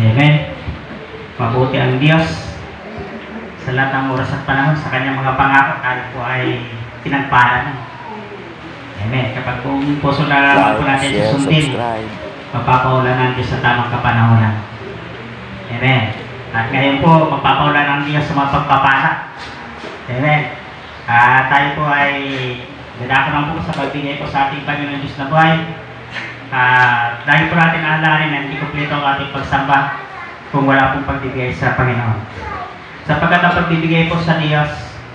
Amen. Mabuti ang Diyos sa lahat ng oras at panahon sa kanyang mga pangako tayo po ay pinagpala Amen. Kapag kung puso na po Like, natin share, susundin, mapapaulan ng Diyos sa tamang kapanahonan. Amen. At ngayon po, mapapaulan ng Diyos sa mga pagpapala. Amen. At tayo po ay dadako lang po sa pagbigay po sa ating Panginoon Diyos na buhay. At dahil po natin aalarin na hindi kumpleto ang ating pagsamba kung wala pong pagbibigay sa Panginoon. Sapagkat ang pagbibigay po sa Diyos,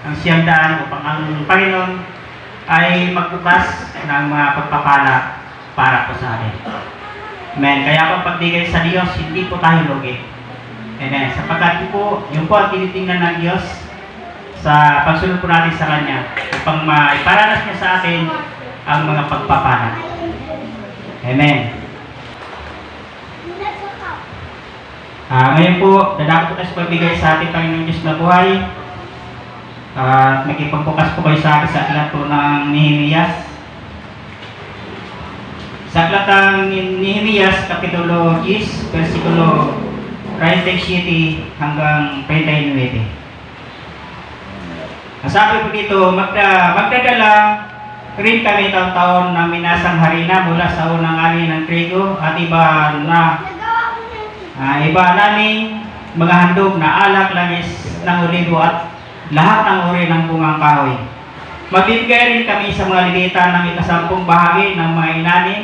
ang siyang daan upang ang Panginoon ay magbukas ng mga pagpapala para po sa atin. Amen. Kaya po pagbigay sa Diyos, hindi po tayo lugi. Amen. Sapagkat po, yun po ang tinitingnan ng Diyos sa pagsunod po natin sa Kanya upang maiparanas niya sa atin ang mga pagpapala. Amen. Ah, ngayon po, dadako po sa pagbigay sa ating Panginoon Diyos na buhay. At nakipagbukas po kayo sa akin sa aklat po ng Nehemias. Sa aklat ng Nehemias, Kapitulo 10, versikulo 37 hanggang 39. Ang sabi po dito, magda, magdadala rin kami taon-taon ng minasang harina mula sa unang ani ng trigo at iba na Ah, iba namin mga handog na alak, langis ng olibo at lahat ng uri ng bungang kahoy. Magbibigay rin kami sa mga lidita ng ikasampung bahagi ng mga inanin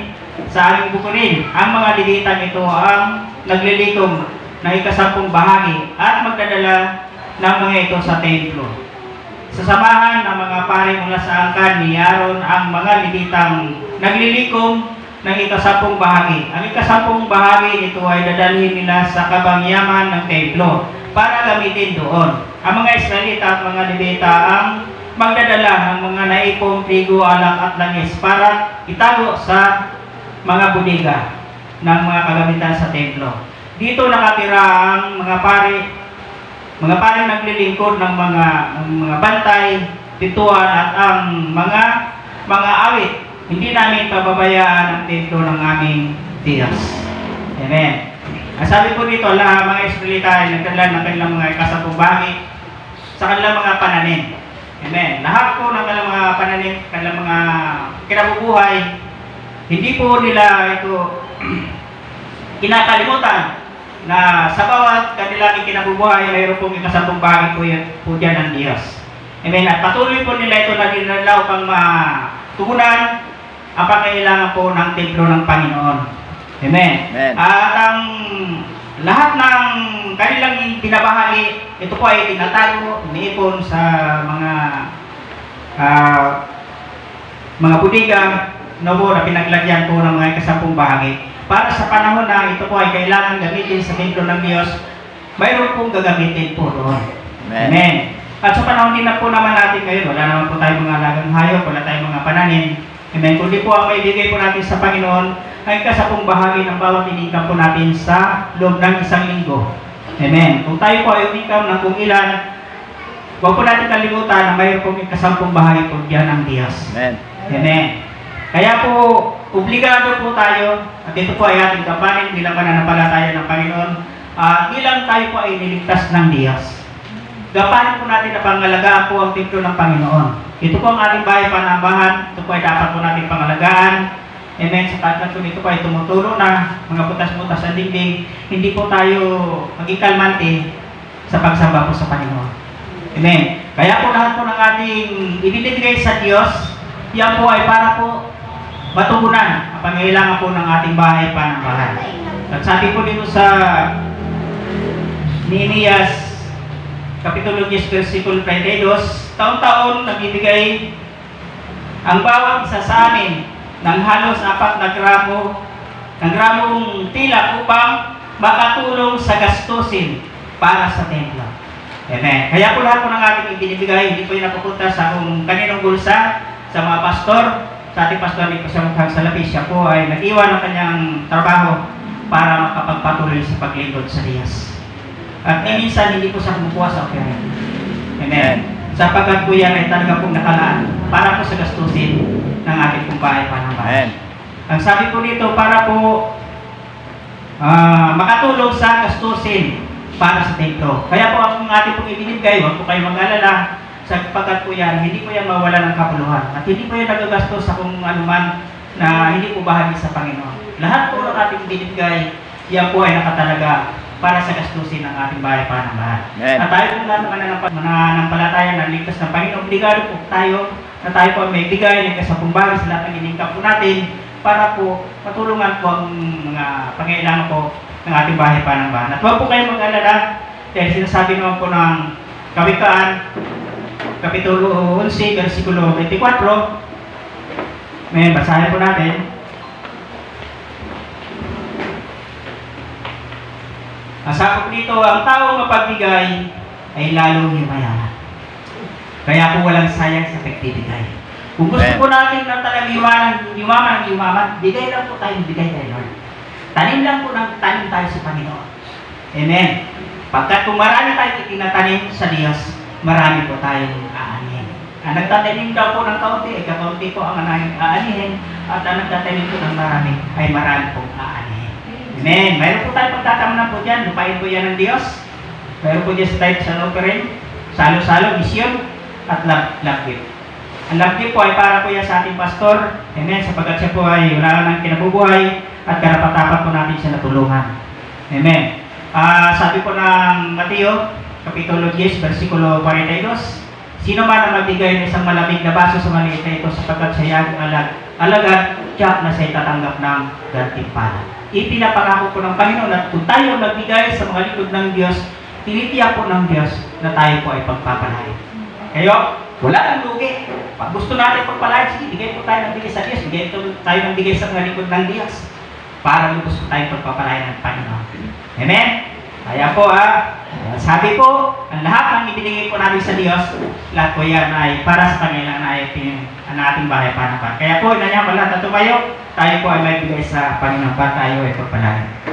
sa aming bukurin. Ang mga lidita nito ang naglilikom ng ikasampung bahagi at magdadala ng mga ito sa templo. Sa samahan ng mga pare mula sa angkan ni Aaron ang mga liditang naglilikom ng ikasampung bahagi. Ang ikasampung bahagi nito ay dadalhin nila sa kabangyaman ng templo para gamitin doon. Ang mga Israelita at mga Levita ang magdadala ng mga naipong trigo, alak at langis para itago sa mga budiga ng mga kagamitan sa templo. Dito nakatira ang mga pare mga parang naglilingkod ng mga ng mga bantay, pituan at ang mga mga awit. Hindi namin pababayaan ang templo ng aming Diyos. Amen. Ang sabi po dito, lahat mga Israelita ay nagdala ng kanilang mga ikasampung bahagi sa kanilang mga pananim. Amen. Lahat po ng kanilang mga pananim, kanilang mga kinabubuhay, hindi po nila ito kinakalimutan na sa bawat kanilang ikinabubuhay, mayroon pong ikasampung bahagi po, yan, po dyan ng Diyos. Amen. At patuloy po nila ito na dinalaw pang matugunan ang pangailangan po ng templo ng Panginoon. Amen. Amen. At ang lahat ng kanilang binabahagi, ito po ay tinatago, iniipon sa mga ah, mga budiga no po na pinaglagyan po ng mga kasampung bahagi. Para sa panahon na ito po ay kailangan gamitin sa templo ng Diyos, mayroon pong gagamitin po doon. Amen. Amen. At sa panahon din na po naman natin ngayon, wala naman po tayong mga alagang hayop, wala tayong mga pananim. Amen. Kundi po ang maibigay po natin sa Panginoon ay kasapong bahagi ng bawat inikam po natin sa loob ng isang linggo. Amen. Kung tayo po ay umikam ng kung ilan, huwag po natin kalimutan na mayroon pong ikasampung bahagi po diyan ang Diyos. Amen. Amen. Kaya po, obligado po tayo, at ito po ay ating kapanin bilang pananampalataya ng Panginoon, at bilang tayo po ay niligtas ng Diyos. Gapanin po natin na pangalagaan po ang templo ng Panginoon. Ito po ang ating bahay panambahan, ito po ay dapat po natin pangalagaan. Amen. Sa pagkat po ito po ay tumutulo na mga butas-butas sa dingding, hindi po tayo maging kalmante sa pagsamba po sa Panginoon. Amen. Kaya po lahat po ng ating ibinibigay sa Diyos, yan po ay para po matugunan ang pangailangan po ng ating bahay panambahan. At sabi po dito sa Nehemias Kapitulo 10, versikulo 32, taon-taon nagbibigay ang bawat isa sa amin ng halos apat na gramo ng gramong tila upang makatulong sa gastusin para sa templo. Amen. Kaya po lahat po ng ating ibinibigay, hindi po yung napupunta sa kung kaninong bulsa, sa mga pastor, sa ating pastor Nico Samukhang Salapi, siya po ay nag-iwan ng kanyang trabaho para makapagpatuloy sa paglingkod sa Diyos. At eh, minsan hindi po siya kumukuha sa operahan. Amen. Sapagkat po yan ay talaga pong nakalaan para po sa gastusin ng ating kumpay panambay. Amen. Ang sabi po nito, para po uh, makatulong sa gastusin para sa templo. Kaya po ang ating pong ibinibigay, huwag po kayong mag-alala, Sapagkat po yan, hindi po yan mawala ng kabuluhan. At hindi po yan nagagastos sa kung anuman na hindi po bahagi sa Panginoon. Lahat po ng ating binibigay, yan po ay nakatalaga para sa gastusin ng ating bahay panambahan. At tayo po lahat ng mananampalataya ng ligtas ng Panginoon, obligado po tayo na tayo po may bigay ng kasapumbari sa lahat ng iningkap po natin para po matulungan po ang mga pangailangan po ng ating bahay panambahan. At huwag po kayong mag-alala dahil sinasabi naman po ng kawikaan Kapitulo 11, versikulo 24. Ngayon, basahin po natin. Masakop nito, ang taong mapagbigay ay lalong yumayaman. Kaya po walang sayang sa pagbibigay. Kung gusto po natin na talagang yumaman, yumaman, yumaman, bigay lang po tayong bigay kay Lord. Tanim lang po ng tanim tayo sa Panginoon. Amen. Pagkat kung marami tayong itinatanim sa Diyos, marami po tayong aanihin. Ang nagtatanim daw po ng kaunti, ay kakaunti po ang aanihin, at ang nagtatanim po ng marami, ay marami pong aanihin. Amen. Mayroon po tayong pagtatamnan po dyan, lupain po yan ng Diyos. Mayroon po dyan type sa loperin, salo-salo, misyon, at lakwit. Ang lakwit po ay para po yan sa ating pastor. Amen. Sapagat siya po ay wala ng kinabubuhay at karapatapan po natin siya natulungan. Amen. Uh, sabi po ng Mateo, Kapitulo 10, versikulo 42. Sino man ang magbigay ng isang malamig na baso sa maliit na ito sapagkat siya ang alag, alagat, tiyak na siya tatanggap ng gantimpala. Ipinapangako po ng Panginoon at kung tayo magbigay sa mga likod ng Diyos, tinitiyak po ng Diyos na tayo po ay pagpapalain. Kayo, wala nang lugi. Pag gusto natin pagpalain, sige, bigay po tayo ng bigay sa Diyos. Bigay po tayo ng bigay sa mga likod ng Diyos para lubos po tayong pagpapalain ng Panginoon. Amen? Kaya po ah, sabi po, ang lahat ng ibinigay po natin sa Diyos, lahat po yan ay para sa Kanya na ay ang ating bahay panapan. Kaya po, inanyan ko lahat na tayo po ay may bigay sa Panginoon pa tayo ay pagpalain.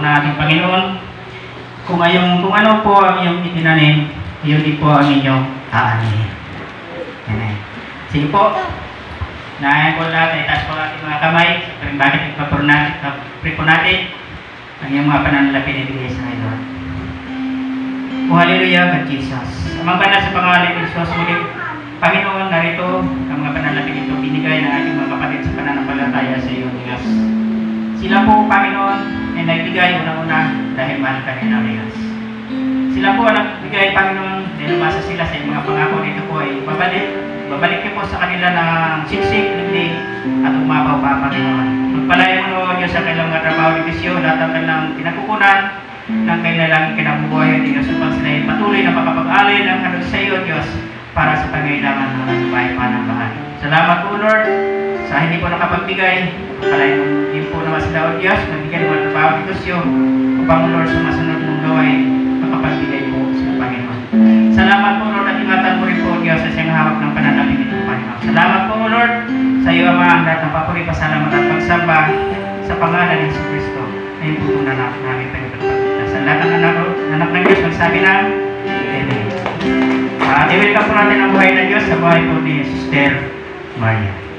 po na ating Panginoon. Kung, ayong, kung ano po ang iyong itinanim, yun din po ang inyong aanihin. Amen. Sige po. Naayan po lahat, itas po ating mga kamay. Pero bakit ipapro natin, pray po natin ang iyong mga pananalapin na bigay sa Lord. O hallelujah, God Jesus. Amang banal sa pangalan ni Jesus, muling Panginoon, narito ang mga pananalapin ito binigay ng ating mga kapatid sa pananampalataya sa iyo, Diyos. Sila po, Panginoon, niya naibigay una-una dahil mahal ka ni Arias. Sila po ang nagbigay, Panginoon, dahil masa sila sa mga pangako nito po ay babalik. Babalik niyo po sa kanila ng siksik, liglig, at umabaw pa, Panginoon. Magpalayo mo noon niyo sa kanilang mga trabaho ni Bisyo, lahat ang kanilang pinakukunan, ng kanilang kinabubuhay, Diyos, upang sila ay patuloy na makapag-alay ng kanil sa iyo, Diyos, para sa pangailangan ng buhay panambahan. Salamat po, Lord, sa hindi po nakapagbigay. Kalain mo din po naman sila, O Diyos, magbigyan mo pagkakabitosyo upang Lord sa masunod mong gawain makapagbigay mo sa Panginoon. Salamat po Lord at ingatan mo rin po Diyos sa siyang hawak ng pananamimit ng Panginoon. Salamat po Lord sa iyo Ama ang lahat ng papuri, pasalamat at pagsamba sa pangalan ni Jesus Kristo na yung putong nanak namin Panginoon. Sa lahat ng anak, anak ng Diyos, magsabi na Amen. Uh, i-welcome po natin ang buhay ng Diyos sa buhay po ni Sister Maria.